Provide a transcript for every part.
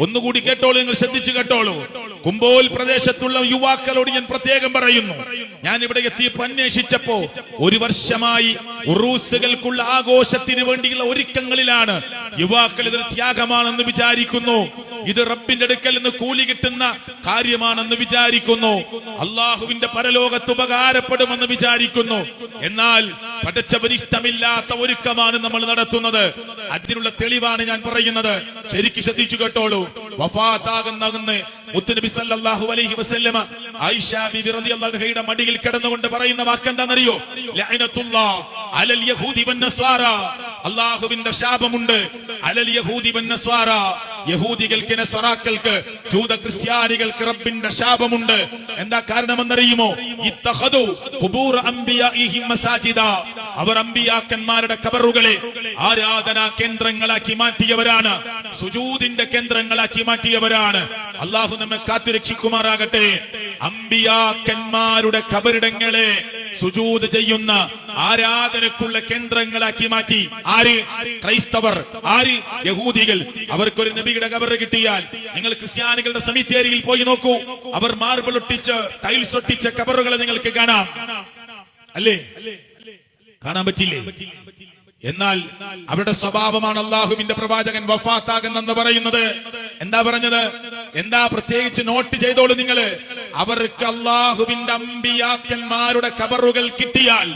ഒന്നുകൂടി കേട്ടോളൂ നിങ്ങൾ ശ്രദ്ധിച്ചു കേട്ടോളൂ. കുമ്പോൽ പ്രദേശത്തുള്ള യുവാക്കളോട് ഞാൻ പ്രത്യേകം പറയുന്നു. ഞാൻ ഇവിടെ എത്തിയപ്പോ അന്വേഷിച്ചപ്പോ ഒരു വർഷമായി ഉറൂസുകൾക്കുള്ള ആഘോഷത്തിന് വേണ്ടിയുള്ള ഒരുക്കങ്ങളിലാണ് യുവാക്കൾ ഇതൊരു ത്യാഗമാണെന്ന് വിചാരിക്കുന്നു. ഇത് റബ്ബിന്റെ അടുക്കൽ നിന്ന് കൂലി കിട്ടുന്ന കാര്യമാണെന്ന് വിചാരിക്കുന്നു. അള്ളാഹുവിന്റെ പരലോകത്ത് ഉപകാരപ്പെടുമെന്ന് വിചാരിക്കുന്നു. എന്നാൽ പഠിച്ചവരിഷ്ടമില്ലാത്ത ഒരുക്കമാണ് നമ്മൾ നടത്തുന്നത്. അതിനുള്ള തെളിവാണ് ഞാൻ പറയുന്നത്. ശരിക്കും ശ്രദ്ധിച്ചു കേട്ടോളൂ. വഫാത്താകുന്നതെന്ന് സല്ലല്ലാഹു അലൈഹി വസല്ലമ ആയിഷ ബിബി റളിയല്ലാഹു അൻഹയുടെ മടിയിൽ കിടന്നുകൊണ്ട് പറയുന്ന വാക്കെന്താണെന്നറിയോ? ലഅനത്തുല്ലാഹ് അലൽ യഹൂദി വന്നസ്വാറ അള്ളാഹുവിന്റെ ശാപമുണ്ട്. അലൽ യഹൂദി വന്നസ്വാറ യഹൂദികൾക്ക് നസറാക്കൾക്ക് ജൂത ക്രിസ്ത്യാനികൾക്ക് റബ്ബിന്റെ ശാപമുണ്ട്. എന്താ കാരണമെന്നറിയുമോ? അവർ അമ്പിയാക്കന്മാരുടെ കബറുകളെ ആരാധനാ കേന്ദ്രങ്ങളാക്കി മാറ്റിയവരാണ്. സുജൂദിന്റെ കേന്ദ്രങ്ങളാക്കി മാറ്റിയവരാണ്. അള്ളാഹു നമ്മെ കാത്തു രക്ഷിക്കുമാറാകട്ടെ. അമ്പിയാക്കന്മാരുടെ കബറിടങ്ങളെ സുജൂത് ചെയ്യുന്ന ആരാധനക്കുള്ള കേന്ദ്രങ്ങളാക്കി മാറ്റി. ആര്? ക്രൈസ്തവർ. ആര്? യഹൂദികൾ. അവർക്കൊരു നബിയുടെ കബർ കിട്ടിയാൽ നിങ്ങൾ ക്രിസ്ത്യാനികളുടെ സമിതിയരിയിൽ പോയി നോക്കൂ. അവർ മാർബിൾ ഒട്ടിച്ച് ടൈൽസ് ഒട്ടിച്ച കബറുകളെ നിങ്ങൾക്ക് കാണാം. അല്ലേ? കാണാൻ പറ്റില്ലേ? എന്നാൽ അവരുടെ സ്വഭാവമാണ് അള്ളാഹുവിന്റെ പ്രവാചകൻ വഫാത്താകുന്നെന്ന് പറയുന്നത്. എന്താ പറഞ്ഞത്? എന്താ പ്രത്യേകിച്ച് നോട്ട് ചെയ്തോളൂ നിങ്ങൾ? അവർക്ക് അള്ളാഹുവിന്റെ അമ്പിയാക്കന്മാരുടെ കബറുകൾ കിട്ടിയാൽ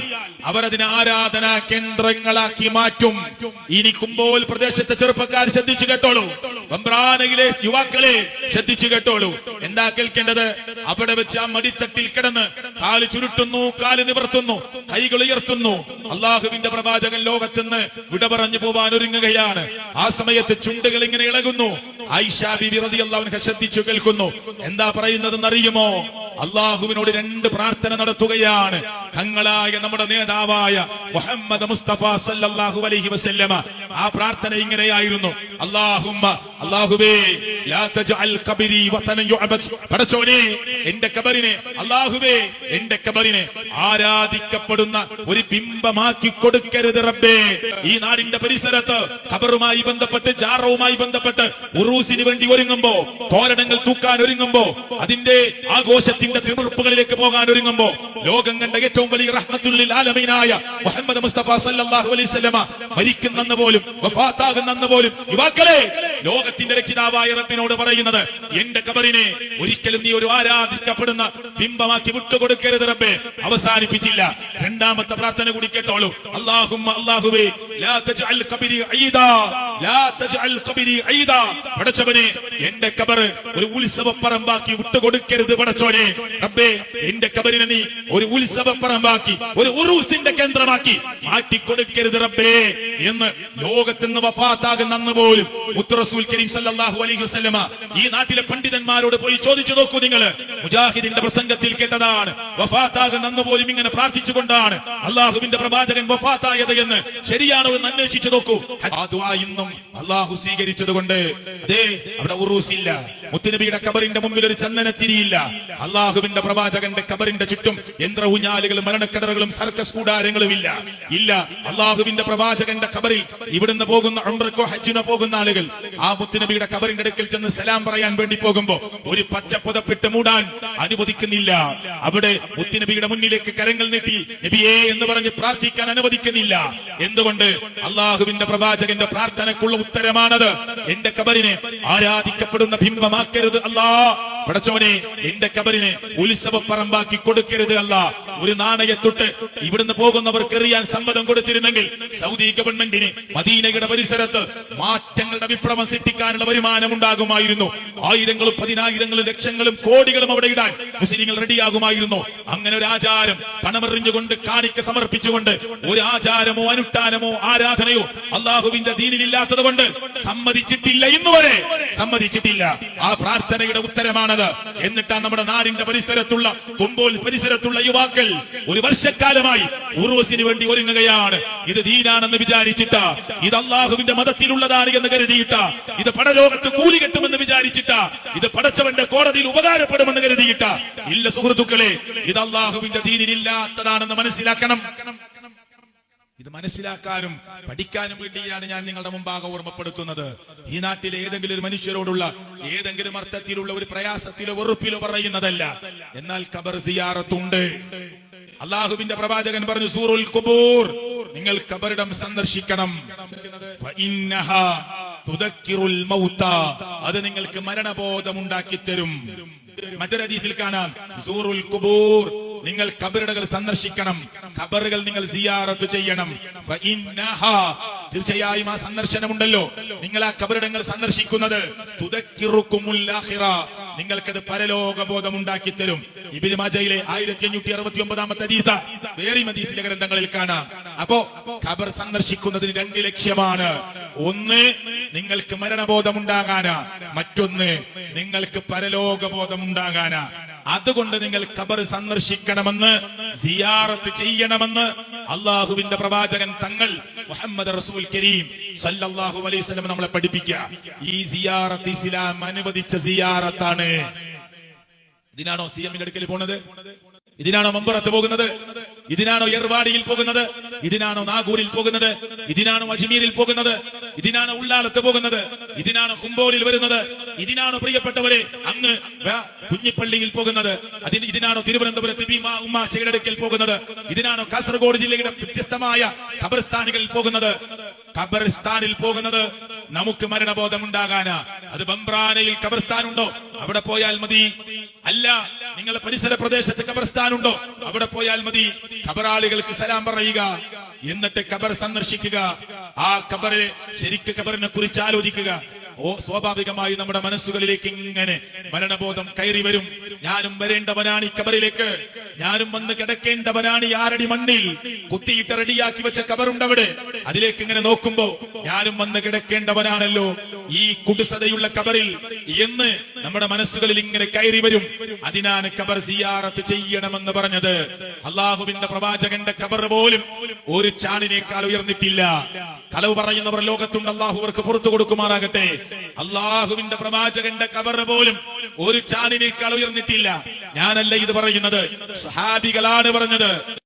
അവരതിന് ആരാധനാ കേന്ദ്രങ്ങളാക്കി മാറ്റും. ഇനി കുമ്പോൽ പ്രദേശത്തെ ചെറുപ്പക്കാർ ശ്രദ്ധിച്ചു കേട്ടോളൂ. വമ്പ്രാനയിലെ യുവാക്കളെ ശ്രദ്ധിച്ചു കേട്ടോളൂ. എന്താ കേൾക്കേണ്ടത്? അവിടെ വെച്ച് ആ മടിത്തട്ടിൽ കിടന്ന് കാൽ ചുരുട്ടുന്നു കാൽ നിവർത്തുന്നു കൈകൾ ഉയർത്തുന്നു. അള്ളാഹുവിന്റെ പ്രവാചകൻ ലോകത്തുനിന്ന് വിട പറഞ്ഞു പോവാൻ ഒരുങ്ങുകയാണ്. ആ സമയത്ത് ചുണ്ടുകൾ ഇങ്ങനെ ഇളകുന്നു. ഐഷ ബിബി റളിയല്ലാഹു അൻഹ ശ്രദ്ധിച്ചു കേൾക്കുന്നു. എന്താ പറയുന്നതെന്ന് അറിയുമോ? അള്ളാഹുവിനോട് രണ്ട് പ്രാർത്ഥന നടത്തുകയാണ്. തങ്ങളായ നമ്മുടെ നേതാവായ മുഹമ്മദ് മുസ്തഫ സല്ലല്ലാഹു അലൈഹി വസല്ലമ ആ പ്രാർത്ഥന ഇങ്ങനെയായിരുന്നു. അള്ളാഹുമ്മ പടച്ചോനെ എന്റെ കബറിനെ അല്ലാഹുവേ എന്റെ കബറിനെ ആരാധിക്കപ്പെടുന്ന ഒരു ബിംബമാക്കി കൊടുക്കരുത് റബ്ബേ. ഈ നാടിന്റെ പരിസരത്ത് ഖബറുമായി ബന്ധപ്പെട്ട് ജാറവുമായി ബന്ധപ്പെട്ട് ഉറൂസിന് വേണ്ടി ഒരുങ്ങുമ്പോ തോരണങ്ങൾ തൂക്കാൻ ഒരുങ്ങുമ്പോ അതിന്റെ ആഘോഷത്തിന്റെ തിമിർപ്പുകളിലേക്ക് പോകാൻ ഒരുങ്ങുമ്പോ ലോകം കണ്ട ഏറ്റവും വലിയ റഹ്മത്തുള്ളിൽ ആലമീനായ മുഹമ്മദ് മുസ്തഫ സല്ലല്ലാഹു അലൈഹി വസല്ലമ മരിക്കുന്നെന്ന് പോലും വഫാത്താകുന്നെന്ന് പോലും യുവാക്കളെ ലോകത്തിന്റെ രക്ഷിതാവായ റബ്ബിനോട് പറയുന്നത് എന്റെ കബറിനെ ഒരിക്കലും നീ ഒരു ആരാധിക്കപ്പെടുന്ന ബിംബമാക്കി വിട്ടുകൊടുക്കരുത് റബ്ബേ. അവസാനിപ്പിച്ചില്ല. രണ്ടാമത്തെ പ്രാർത്ഥന കൂടി കേട്ടോളൂ. അള്ളാഹും അള്ളാഹുവേ പടച്ചവനെ എന്റെ കബർ ഒരു ഉത്സവ പറമ്പാക്കി വിട്ടുകൊടുക്കരുത് പടച്ചോനെ റബ്ബേ എന്റെ കബറിനെ നീ ഒരു ഉത്സവ പറമ്പാക്കി ഒരു ഉറൂസിന്റെ കേന്ദ്രമാക്കി മാറ്റി കൊടുക്കരുത് റബ്ബേ. എന്ന് ലോകത്തുനിന്ന് വഫാത്താകുന്ന അന്ന് പോലും മുത്തറസൂൽ കരീം സല്ലല്ലാഹു അലൈഹി വസല്ലമ ഈ നാട്ടിലെ പണ്ഡിതന്മാരോട് പോയി ചോദിച്ചു നോക്കൂ നിങ്ങൾ മുജാഹിദിന്റെ പ്രസംഗത്തിൽ കേട്ടതാണ്. വഫാത്താകുന്ന അന്ന് പോലും ഇങ്ങനെ പ്രാർത്ഥിച്ചുകൊണ്ടാണ് അള്ളാഹുവിന്റെ പ്രവാചകൻ വഫാത്തായത് എന്ന് ശരിയാണോ എന്ന് അന്വേഷിച്ചു നോക്കൂ. ആ ഇന്നും അള്ളാഹു സ്വീകരിച്ചത് കൊണ്ട് അതേ അവിടെ ഉറൂസില്ല. മുത്തുനബിയുടെ കബറിന്റെ മുമ്പിൽ ഒരു ചന്ദനത്തിരിയില്ല അള്ളാഹുവിന്റെ പ്രവാചകന്റെ കബറിന്റെ ചുറ്റും യന്ത്ര ഊഞ്ഞാലുകളും മരണക്കിടറുകളും സർക്കസ് കൂടാരങ്ങളും ഇല്ല. ഇല്ല. അള്ളാഹുവിന്റെ പ്രവാചകന്റെ കബറിൽ ഇവിടുന്ന് പോകുന്ന ഉംറക്കോ ഹജ്ജിനോ പോകുന്ന ആളുകൾ ആ മുത്തുനബിയുടെ കബറിന്റെ അടുക്കൽ ചെന്ന് സലാം പറയാൻ വേണ്ടി പോകുമ്പോ ഒരു പച്ച പുതപ്പിട്ട് മൂടാൻ അനുവദിക്കുന്നില്ല. അവിടെ മുത്തുനബിയുടെ മുന്നിലേക്ക് കരങ്ങൾ നീട്ടി നബിയേ എന്ന് പറഞ്ഞ് പ്രാർത്ഥിക്കാൻ അനുവദിക്കുന്നില്ല. എന്തുകൊണ്ട്? അള്ളാഹുവിന്റെ പ്രവാചകന്റെ പ്രാർത്ഥനക്കുള്ള ഉത്തരമാണത്. എന്റെ കബറിനെ ആരാധിക്കപ്പെടുന്ന ബിംബമാക്കരുത് അല്ലാ പടച്ചോനെ എന്റെ കബറിനെ ഉത്സവ പറമ്പാക്കി കൊടുക്കരുത് അല്ല. ഒരു നാണയത്തൊട്ട് ഇവിടുന്ന് പോകുന്നവർക്ക് എറിയാൻ സമ്മതം കൊടുത്തിരുന്നെങ്കിൽ സൗദി ഗവൺമെന്റിന് മദീനയുടെ പരിസരത്ത് മാറ്റങ്ങളുടെ വിപ്ലവം സൃഷ്ടിക്കാനുള്ള വരുമാനം ഉണ്ടാകുമായിരുന്നു ആയിരങ്ങളും പതിനായിരങ്ങളും ലക്ഷങ്ങളും കോടികളും അവിടെ ഇടാൻ മുസ്ലിങ്ങൾ റെഡിയാകുമായിരുന്നു. അങ്ങനെ ഒരു ആചാരം പണമെറിഞ്ഞുകൊണ്ട് കാണിക്ക സമർപ്പിച്ചുകൊണ്ട് ഒരു ആചാരമോ അനുഷ്ഠാനമോ ആരാധനയോ അള്ളാഹുവിന്റെ ദീനിലില്ലാത്തത് കൊണ്ട് സമ്മതിച്ചിട്ടില്ല ഇന്നുവരെ. സമ്മതിച്ചിട്ടില്ല. ആ പ്രാർത്ഥനയുടെ ഉത്തരമാണത് എന്നിട്ടാണ് നമ്മുടെ നാടിന്റെ പരിസരത്തുള്ള കൊമ്പോൽ പരിസരത്തുള്ള യുവാക്കൾ ഒരു വർഷക്കാലമായി ഉറൂസിന് വേണ്ടി ഒരുങ്ങുകയാണ്. ഇത് ദീനാണെന്ന് വിചാരിച്ചിട്ട ഇത് അള്ളാഹുവിന്റെ മതത്തിലുള്ളതാണ് എന്ന് കരുതിയിട്ട ഇത് പടലോകത്ത് കൂലി കിട്ടുമെന്ന് വിചാരിച്ചിട്ട ഇത് പടച്ചവന്റെ കോടതിയിൽ ഉപകാരപ്പെടുമെന്ന് കരുതിയിട്ട. ഇല്ല സുഹൃത്തുക്കളെ ഇത് അള്ളാഹുവിന്റെ ദീനിലില്ലാത്തതാണെന്ന് മനസ്സിലാക്കണം. ഇത് മനസ്സിലാക്കാനും പഠിക്കാനും വേണ്ടിയാണ് ഞാൻ നിങ്ങളുടെ മുമ്പാകെ ഓർമ്മപ്പെടുത്തുന്നത്. ഈ നാട്ടിലെ ഏതെങ്കിലും ഒരു മനുഷ്യരോടുള്ള ഏതെങ്കിലും അർത്ഥത്തിലുള്ള ഒരു പ്രയാസത്തിലോ വെറുപ്പിലോ പറയുന്നതല്ല. എന്നാൽ ഖബർ സിയാറത്തുണ്ട്. അള്ളാഹുവിന്റെ പ്രവാചകൻ പറഞ്ഞു സൂറുൽ കുബൂർ നിങ്ങൾ കബറിടം സന്ദർശിക്കണം. അത് നിങ്ങൾക്ക് മരണബോധം ഉണ്ടാക്കി തരും മറ്റൊരു ഹദീസിൽ കാണാം സൂറുൽ കുബൂർ നിങ്ങൾ കബറുകൾ സന്ദർശിക്കണം. കബറുകൾ നിങ്ങൾ സിയാറത്ത് ചെയ്യണം. തീർച്ചയായും ആ സന്ദർശനമുണ്ടല്ലോ. നിങ്ങൾ ആ കബറിടങ്ങൾ സന്ദർശിക്കുന്നത്. നിങ്ങൾക്കത് പരലോകബോധം ഉണ്ടാക്കി തരും ഇബിന് മാജയിലെ ആയിരത്തി അഞ്ഞൂറ്റി അറുപത്തി ഒമ്പതാമത്തെ ഹദീസ. വേറെ മദീസിലെ ഗ്രന്ഥങ്ങളിൽ കാണാം. അപ്പോ ഖബർ സന്ദർശിക്കുന്നതിന് രണ്ട് ലക്ഷ്യമാണ്. ഒന്ന് നിങ്ങൾക്ക് മരണബോധം ഉണ്ടാകാനാ മറ്റൊന്ന് നിങ്ങൾക്ക് പരലോകബോധം ഉണ്ടാകാനാ അതുകൊണ്ട് നിങ്ങൾ ഖബർ സന്ദർശിക്കണമെന്ന് സിയാറത്ത് ചെയ്യണമെന്ന് അള്ളാഹുവിന്റെ പ്രവാചകൻ തങ്ങൾ മുഹമ്മദ് റസൂൽ കരീം സല്ലല്ലാഹു അലൈഹി വസല്ലം നമ്മളെ പഠിപ്പിക്കുക. ഈ സിയാറത്ത് ഇസ്ലാം അനുവദിച്ച സിയാറത്താണ്. ഇതിനാണോ സി എമ്മിന്റെ അടുക്കൽ പോണത്? ഇതിനാണോ മമ്പറത്ത് പോകുന്നത്? ഇതിനാണോ എർവാടിയിൽ പോകുന്നത്? ഇതിനാണോ നാഗൂരിൽ പോകുന്നത്? ഇതിനാണോ അജ്മീരിൽ പോകുന്നത്? ഇതിനാണോ ഉള്ളാളത്ത് പോകുന്നത്? ഇതിനാണോ കുമ്പോലിൽ വരുന്നത്? ഇതിനാണോ പ്രിയപ്പെട്ടവരെ അങ്ങ് കുഞ്ഞിപ്പള്ളിയിൽ പോകുന്നത്? അതിന് ഇതിനാണോ തിരുവനന്തപുരത്ത് ഭീമാ ഉമ്മ ചെയ്യടുക്കൽ പോകുന്നത്? ഇതിനാണോ കാസർഗോഡ് ജില്ലയുടെ വ്യത്യസ്തമായ ഖബർസ്ഥാനുകളിൽ പോകുന്നത്? ഖബർസ്ഥാനിൽ പോകുന്നത് നമുക്ക് മരണബോധം ഉണ്ടാകാനാ അത് ബംബ്രാനയിൽ കബർസ്ഥാനുണ്ടോ? അവിടെ പോയാൽ മതി. അല്ല നിങ്ങളുടെ പരിസര പ്രദേശത്ത് കബർസ്ഥാനുണ്ടോ? അവിടെ പോയാൽ മതി. കബറാളികൾക്ക് സലാം പറയുക. എന്നിട്ട് കബർ സന്ദർശിക്കുക. ആ ഖബറെ ശരിക്ക് ഖബറിനെ കുറിച്ച് ആലോചിക്കുക. ഓ സ്വാഭാവികമായി നമ്മുടെ മനസ്സുകളിലേക്ക് ഇങ്ങനെ മരണബോധം കയറി വരും. ഞാനും വരേണ്ടവനാണ് ഈ കബറിലേക്ക് ഞാനും വന്ന് കിടക്കേണ്ടവനാണ് ഈ ആരടി മണ്ണിൽ. കുത്തിയിട്ട് റെഡിയാക്കി വെച്ച കബറുണ്ട് അവിടെ അതിലേക്ക് ഇങ്ങനെ നോക്കുമ്പോ ഞാനും വന്ന് കിടക്കേണ്ടവനാണല്ലോ. ഈ കുടുസതയുള്ള കബറിൽ എന്ന് നമ്മുടെ മനസ്സുകളിൽ ഇങ്ങനെ കയറി വരും. അതിനാണ് കബർ സിയാറത്ത് ചെയ്യണമെന്ന് പറഞ്ഞത്. അള്ളാഹുവിന്റെ പ്രവാചകന്റെ കബർ പോലും ഒരു ചാണിനേക്കാൾ ഉയർന്നിട്ടില്ല. കളവ് പറയുന്നവർ ലോകത്തുണ്ട് അള്ളാഹു അവർക്ക് പുറത്തു കൊടുക്കുമാറാകട്ടെ. അള്ളാഹുവിന്റെ പ്രവാചകന്റെ കബർ പോലും ഒരു ചാണിനേക്കാൾ ഉയർന്നിട്ടില്ല. ഞാനല്ല ഇത് പറയുന്നത്. സഹാബികളാണ് പറഞ്ഞത്.